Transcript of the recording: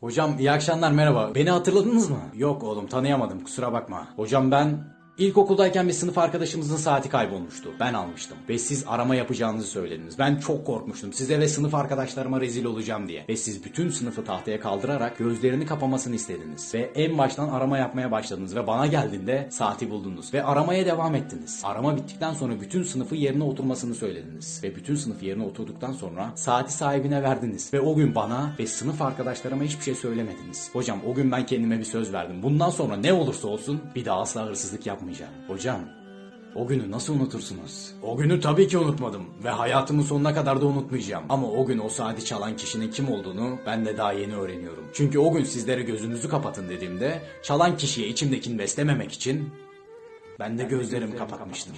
Hocam iyi akşamlar merhaba. Beni hatırladınız mı? Yok oğlum tanıyamadım kusura bakma. Hocam ben İlkokuldayken bir sınıf arkadaşımızın saati kaybolmuştu. Ben almıştım. Ve siz arama yapacağınızı söylediniz. Ben çok korkmuştum. Size ve sınıf arkadaşlarıma rezil olacağım diye. Ve siz bütün sınıfı tahtaya kaldırarak gözlerini kapamasını istediniz. Ve en baştan arama yapmaya başladınız. Ve bana geldiğinde saati buldunuz. Ve aramaya devam ettiniz. Arama bittikten sonra bütün sınıfı yerine oturmasını söylediniz. Ve bütün sınıf yerine oturduktan sonra saati sahibine verdiniz. Ve o gün bana ve sınıf arkadaşlarıma hiçbir şey söylemediniz. Hocam o gün ben kendime bir söz verdim. Bundan sonra ne olursa olsun bir daha asla hırsızlık yapmayacağım. Hocam o günü nasıl unutursunuz? O günü tabii ki unutmadım ve hayatımın sonuna kadar da unutmayacağım. Ama o gün o saati çalan kişinin kim olduğunu ben de daha yeni öğreniyorum. Çünkü o gün sizlere gözünüzü kapatın dediğimde çalan kişiye içimdekini beslememek için ben de gözlerimi kapatmıştım.